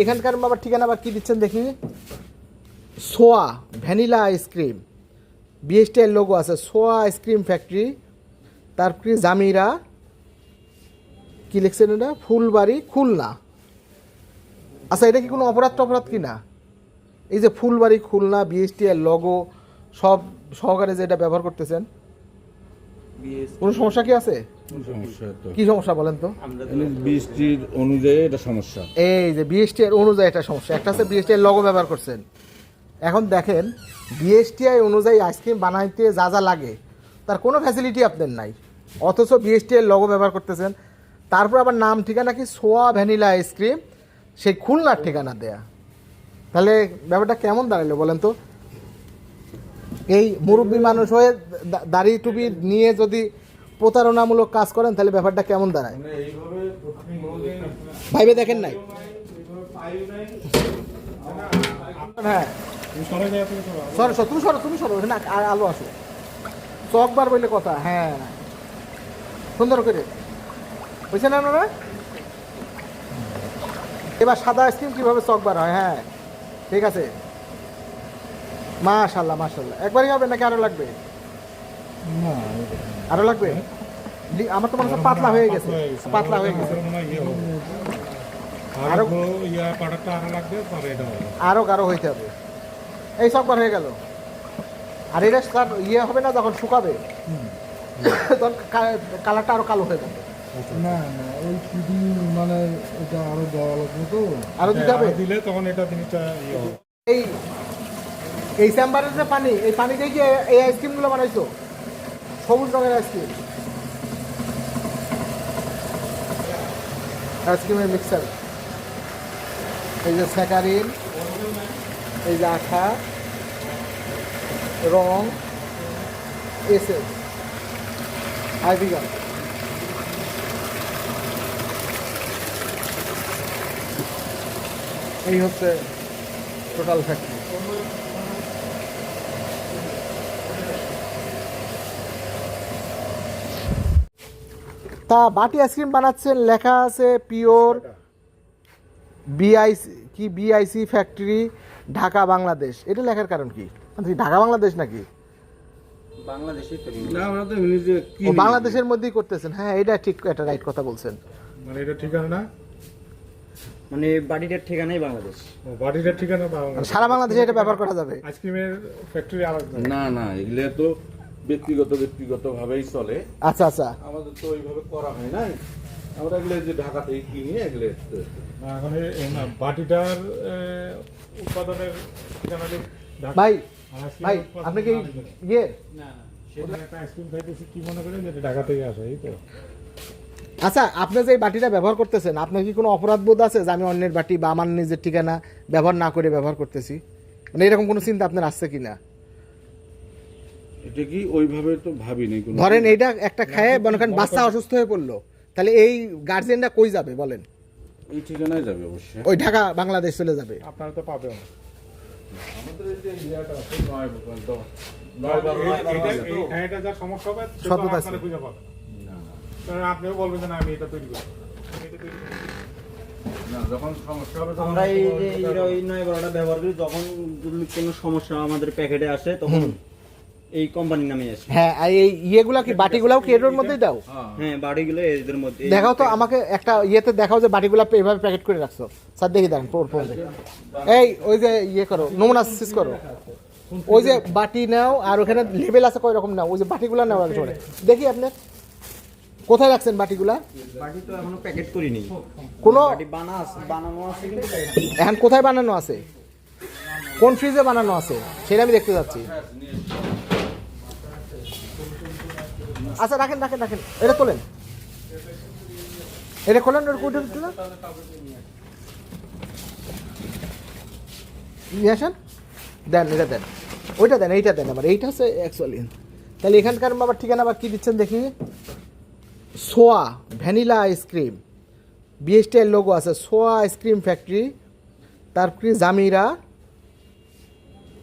এখানকার আবার ঠিকানা আবার কী দিচ্ছেন দেখি। Soya vanilla ice cream BSTI logo আছে সোয়া আইসক্রিম ফ্যাক্টরি তারপরে জামিরা। কি লিখছেন এটা? ফুলবাড়ি খুলনা। আচ্ছা এটা কি কোনো অপরাধ টপরাধ কি না এই যে ফুলবাড়ি খুলনা বিএসটিআই লোগো সব সহকারে যে এটা ব্যবহার করতেছেন। কোনো সমস্যা কি আছে? কি সমস্যা বলেন তো? বৃষ্টির অনুযায়ী এটা সমস্যা। এই যে বিএসটিআই অনুযায়ী একটা সমস্যা। একটা আছে বিএসটিআই লগো ব্যবহার করছেন। এখন দেখেন বিএসটিআই অনুযায়ী আইসক্রিম বানাইতে যা যা লাগে তার কোনো ফ্যাসিলিটি আপনার নাই। অথচ বিএসটিআই লগো ব্যবহার করতেছেন। তারপর আবার নাম ঠিকানা কি? সোয়া ভ্যানিলা আইসক্রিম সেই খুলনার ঠিকানা দেয়া। তাহলে ব্যাপারটা কেমন দাঁড়াল বলেন তো? এই মুরব্বী মানুষ হয়ে দাড়ি টুপি নিয়ে যদি প্রতারণামূলক কাজ করেন তাহলে ব্যাপারটা কেমন দাঁড়ায়? ভাইবে দেখেন নাই? হ্যাঁ। সরো সরো তুমি সরো তুমি সরো এখানে আ- আলো আসো। চকবার বললে কথা হ্যাঁ। সুন্দর করে। বুঝছেন না আপনারা? এবার সাদা আইসক্রিম কীভাবে চকবার হয় হ্যাঁ। ঠিক আছে। মাশাল্লাহ মাশাল্লাহ। একবারই হবে নাকি আরও লাগবে? আরও লাগবে? আমার তো মনে হচ্ছে পাতলা হয়ে গেছে। পাতলা হয়ে গেছে। আরও ইয়া পাটাটা আরও লাগবে পরে এটা আরও গাঢ় হইতে হবে। এই সববার হয়ে গেল। আর এটা স্যার ইয়ে হবে না যখন শুকাবে তখন কালারটা আরও কালো হয়ে যাবে। না না ওই মানে এটা আরও দেওয়া লাগবে তো। আরও দিতে হবে? দিলে তখন এটা জিনিসটা ইয়ে এই এই চেম্বারের যে পানি এই পানি দিয়ে কি এই আইসক্রিমগুলো বানাইছো? সবুজ রঙের আইসক্রিম আইসক্রিমের মিক্সার এই যে স্যাকারিন এই যে আঠা, রং এসে আইভিগান এই হচ্ছে টোটাল ফ্যাক্টরি তা বাটি আইসক্রিম বানাচ্ছেন লেখা আছে পিওর বিআইসি কি বিআইসি ফ্যাক্টরি ঢাকা বাংলাদেশ। এটা লেখার কারণ কি? মানে ঢাকা বাংলাদেশ নাকি? না আমরা তো এমনি যে বাংলাদেশের মধ্যেই করতেছেন। হ্যাঁ এটা ঠিক একটা রাইট কথা বলছেন। মানে এটা ঠিকানা না? মানে বাড়িটার ঠিকানাই বাংলাদেশ। ও, বাড়িটার ঠিকানা বা মানে সারা বাংলাদেশে এটা ব্যবহার করা যাবে। আইসক্রিমের ফ্যাক্টরি আলাদা। না না এগুলো তো ব্যক্তিগত ব্যক্তিগত ভাবেই চলে। আচ্ছা আচ্ছা। আমাদের তো ওইভাবে করা হয় নাই। আমরা এগুলো যে ঢাকা থেকে কিনি এগুলো এখন বাটিটার উৎপাদনের। ভাই ভাই আপনি কি ইয়ে? সেটা একটা আইসক্রিম খাইতেছি কি মনে করেন যে এটা ঢাকা থেকে এই তো? আচ্ছা আপনি যে এই বাটিটা ব্যবহার করতেছেন আপনার কি কোনো অপরাধ বোধ আছে যে আমি অন্যের বাটি বা আমার নিজের ঠিকানা ব্যবহার না করে ব্যবহার করতেছি? মানে এরকম কোনো চিন্তা আপনার আসছে কি না এটা কি ওইভাবে তো ভাবি নাই কোনো ধরেন এইটা একটা খায় মনে করেন বাচ্চা অসুস্থ হয়ে পড়ল। তাহলে এই গার্জিয়ানটা কই যাবে বলেন? এই ঠিকানায় যাবে অবশ্যই। ওই ঢাকা বাংলাদেশ চলে যাবে। আপনারা তো পাবেন। এটা আপনিও বলবেন যে না আমি এটা তৈরি করি। আমি এটা তৈরি করি। না যখন সমস্যা হবে আমরা এই ওই নয় বারোটা ব্যবহার করি যখন কোনো সমস্যা আমাদের প্যাকেটে আসে তখন এই কোম্পানির নামে আসে হ্যাঁ আর এই ইয়েগুলা কি বাটিগুলাও কি এর মধ্যেই দাও? হ্যাঁ। হ্যাঁ বাড়িগুলো এদের মধ্যে। দেখাও তো আমাকে একটা ইয়েতে দেখাও যে বাটিগুলা এভাবে প্যাকেট করে রাখছো। স্যার দেখি দেন পর পর এই ওই যে ইয়ে করো নমুনা সিস করো। ওই যে বাটি নাও আর ওখানে লেভেল আছে কয় রকম নাও ওই যে বাটিগুলা নাও আগে ছোড়ে দেখি আপনি। কোথায় রাখছেন বাটিগুলা? বাড়ি তো এখনও প্যাকেট করিনি। কোনো বাড়ি বানা আছে বানানো আছে কিন্তু এখন কোথায় বানানো আছে? কোন ফ্রিজে বানানো আছে? সেটা আমি দেখতে যাচ্ছি। আচ্ছা রাখেন রাখেন রাখেন। এটা তোলেন। এটা খোলেন ওর কোটা নিয়ে আসেন। দেন, এটা দেন। ওইটা দেন, এইটা দেন আবার। এইটা হচ্ছে অ্যাকচুয়ালি তাহলে এখানকার আবার ঠিকানা আবার কি দিচ্ছেন দেখি? Soya, vanilla ice cream BSTI logo আছে, সোয়া আইসক্রিম ফ্যাক্টরি তারপরে জামিরা।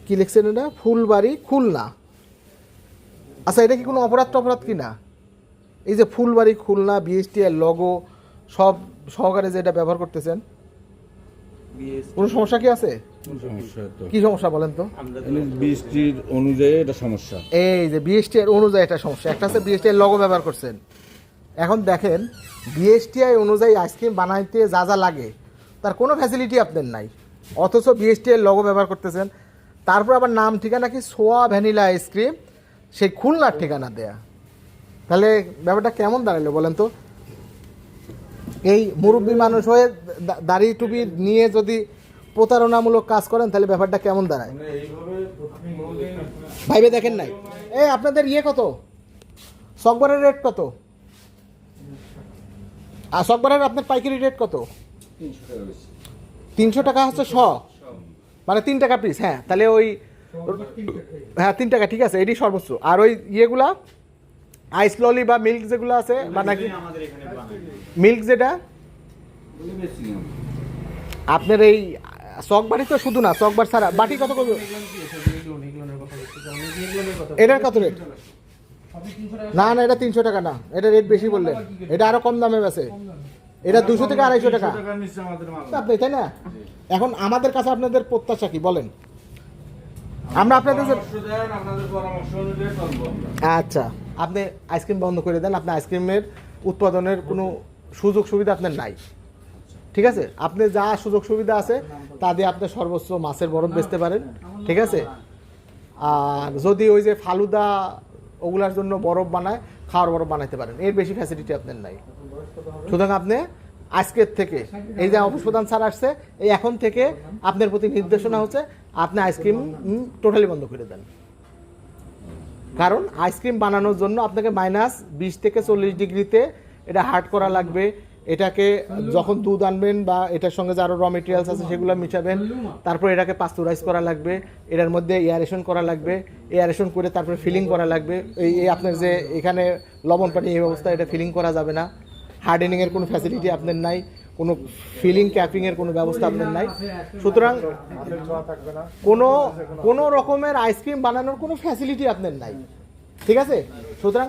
কি লিখছেন এটা ফুলবাড়ি, খুলনা। আচ্ছা এটা কি কোনো অপরাধ টপরাধ কি না এই যে ফুলবাড়ি খুলনা বিএসটিআই লগো সব সহকারে যে এটা ব্যবহার করতেছেন কোনো সমস্যা কি আছে? সমস্যা কি সমস্যা বলেন তো? বৃষ্টির অনুযায়ী এটা সমস্যা। এই যে বিএসটি এর অনুযায়ী একটা সমস্যা। একটা আছে বিএসটি এর লগো ব্যবহার করছেন। এখন দেখেন বিএসটিআই অনুযায়ী আইসক্রিম বানাইতে যা যা লাগে তার কোনো ফ্যাসিলিটি আপনার নাই। অথচ বিএসটি এর লগো ব্যবহার করতেছেন। তারপর আবার নাম ঠিকানা কি? Soya vanilla ice cream. সেই খুলনার ঠিকানা দেয়া। তাহলে ব্যাপারটা কেমন দাঁড়াল বলেন তো? এই মুরব্বী মানুষ হয়ে দাড়ি টুপি নিয়ে যদি প্রতারণামূলক কাজ করেন তাহলে ব্যাপারটা কেমন দাঁড়ায়? ভাইবে দেখেন নাই। এই আপনাদের ইয়ে কত? সকবারের রেট কত? আর সকবারের আপনার পাইকারি রেট কত? তিনশো টাকা হচ্ছে শ। মানে তিন টাকা পিস হ্যাঁ তাহলে ওই হ্যাঁ তিন টাকা ঠিক আছে এটি সর্বোচ্চ। আর ওই ইয়েগুলা আইস ললি বা মিল্ক যেগুলো আছে বা নাকি মিল্ক যেটা। আপনার এই চক বাড়ি তো শুধু না চক বাড়ি ছাড়া বাটি কত করবে এটার কত রেট না না এটা তিনশো টাকা না এটা রেট বেশি বললেন। এটা আরও কম দামে বেছে এটা দুশো থেকে আড়াইশো টাকা। আপনি তাই না? এখন আমাদের কাছে আপনাদের প্রত্যাশা কি বলেন আমরা আপনাদের যে- পরামর্শ দেন আপনাদের পরামর্শ অনুযায়ী আমরা আচ্ছা আপনি আইসক্রিম বন্ধ করে দেন আপনি আইসক্রিমের উৎপাদনের কোনো সুযোগ সুবিধা আপনার নাই। ঠিক আছে? আপনি যা সুযোগ সুবিধা আছে তা দিয়ে আপনি সর্বোচ্চ মাছের বরফ বেচতে পারেন। ঠিক আছে? আর যদি ওই যে ফালুদা ওগুলার জন্য বরফ বানায় খাওয়ার বরফ বানাইতে পারেন। এর বেশি ফ্যাসিলিটি আপনার নাই। সুতরাং আপনি আজকের থেকে এই যে অফিস প্রধান স্যার আসছে এই এখন থেকে আপনার প্রতি নির্দেশনা হচ্ছে আপনি আইসক্রিম টোটালি বন্ধ করে দেন। কারণ আইসক্রিম বানানোর জন্য আপনাকে মাইনাস বিশ থেকে চল্লিশ ডিগ্রিতে এটা হার্ড করা লাগবে। এটাকে যখন দুধ আনবেন বা এটার সঙ্গে যে আরও র মেটেরিয়ালস আছে সেগুলো মিশাবেন, তারপর এটাকে পাস্তুরাইজ করা লাগবে। এটার মধ্যে এয়ারেশন করা লাগবে। এয়ারেশন করে তারপরে ফিলিং করা লাগবে। এই আপনার যে এখানে লবণ পানি এই ব্যবস্থা এটা ফিলিং করা যাবে না। হার্ডেনিংয়ের কোনো ফ্যাসিলিটি আপনার নাই। কোনো ফিলিং ক্যাপিংয়ের কোনো ব্যবস্থা আপনার নাই। সুতরাং কোনো কোনো রকমের আইসক্রিম বানানোর কোনো ফ্যাসিলিটি আপনার নাই। ঠিক আছে? সুতরাং